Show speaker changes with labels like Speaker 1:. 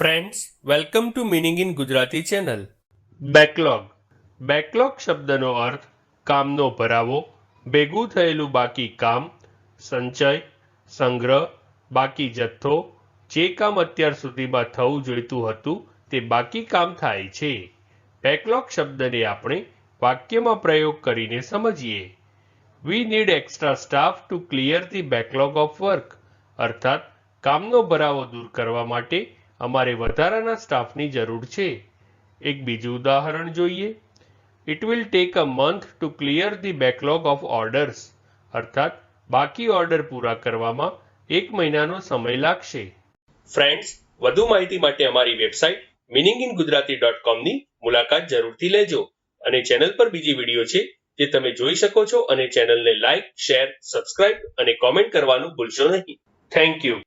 Speaker 1: Friends welcome to meaning in Gujarati channel backlog backlog શબ્દનો અર્થ, કામનો ભરાવો, ભેગું થયેલું બાકી કામ, સંચય, સંગ્રહ, બાકી જથ્થો, જે કામ અત્યાર સુધીમાં થવું જોઈતું હતું, તે બાકી કામ થાય છે. બેકલોગ શબ્દને આપણે વાક્યમાં પ્રયોગ કરીને સમજીએ. We need extra staff to clear the backlog of work અર્થાત, કામનો ભરાવો દૂર કરવા માટે અમારે વધારાના સ્ટાફની જરૂર છે. એક બીજું ઉદાહરણ જોઈએ. It will take a month to clear the backlog of orders અર્થાત, બાકી ઓર્ડર પૂરા કરવામાં એક મહિનાનો સમય લાગશે. ફ્રેન્ડ્સ વધુ માહિતી માટે અમારી website meaning in Gujarati dot કોમની મુલાકાત જરૂરથી લેજો અને ચેનલ પર બીજી વીડિયો છે જે તમે જોઈ શકો છો અને ચેનલને લાઇક શેર સબસ્ક્રાઇબ અને કોમેન્ટ કરવાનું ભૂલશો નહીં. Thank you